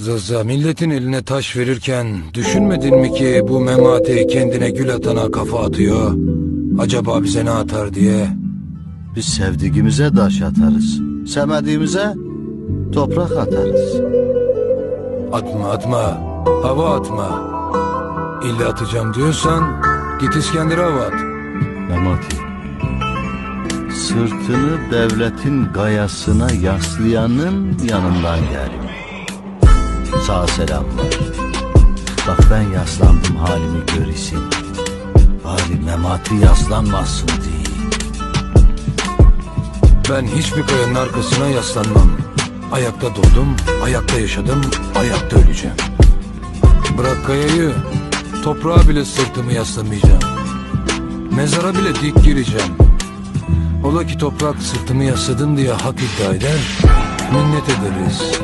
Zaza milletin eline taş verirken düşünmedin mi ki bu memati kendine gül atana kafa atıyor? Acaba bize ne atar diye. Biz sevdiğimize taş atarız. Sevmediğimize toprak atarız. Atma atma, hava atma. İlla atacağım diyorsan git İskender'e hava at. Memati. Sırtını devletin gayasına yaslayanın yanından gelim. Sağ selamlar. Bak ben yaslandım halimi görürsün. Bari Memati yaslanmasın diye. Ben hiçbir kayanın arkasına yaslanmam. Ayakta doğdum, ayakta yaşadım, ayakta öleceğim. Bırak kayayı, toprağa bile sırtımı yaslamayacağım. Mezara bile dik gireceğim. Ola ki toprak sırtımı yasladın diye hak iddia eder, minnet ederiz.